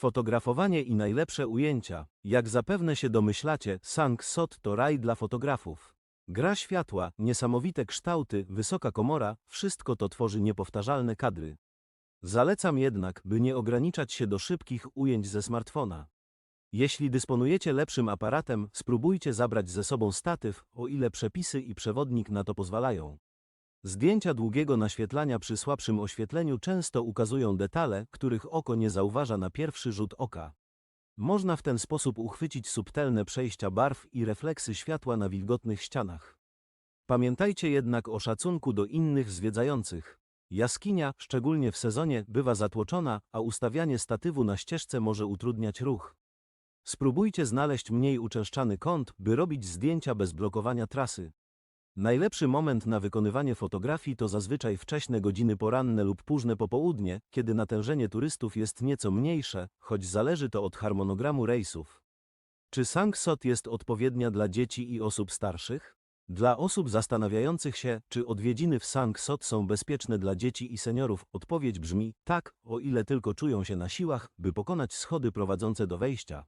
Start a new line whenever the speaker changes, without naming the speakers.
Fotografowanie i najlepsze ujęcia. Jak zapewne się domyślacie, Sang Sot to raj dla fotografów. Gra światła, niesamowite kształty, wysoka komora, wszystko to tworzy niepowtarzalne kadry. Zalecam jednak, by nie ograniczać się do szybkich ujęć ze smartfona. Jeśli dysponujecie lepszym aparatem, spróbujcie zabrać ze sobą statyw, o ile przepisy i przewodnik na to pozwalają. Zdjęcia długiego naświetlania przy słabszym oświetleniu często ukazują detale, których oko nie zauważa na pierwszy rzut oka. Można w ten sposób uchwycić subtelne przejścia barw i refleksy światła na wilgotnych ścianach. Pamiętajcie jednak o szacunku do innych zwiedzających. Jaskinia, szczególnie w sezonie, bywa zatłoczona, a ustawianie statywu na ścieżce może utrudniać ruch. Spróbujcie znaleźć mniej uczęszczany kąt, by robić zdjęcia bez blokowania trasy. Najlepszy moment na wykonywanie fotografii to zazwyczaj wcześne godziny poranne lub późne popołudnie, kiedy natężenie turystów jest nieco mniejsze, choć zależy to od harmonogramu rejsów. Czy Sangsot jest odpowiednia dla dzieci i osób starszych? Dla osób zastanawiających się, czy odwiedziny w Sangsot są bezpieczne dla dzieci i seniorów, odpowiedź brzmi tak, o ile tylko czują się na siłach, by pokonać schody prowadzące do wejścia.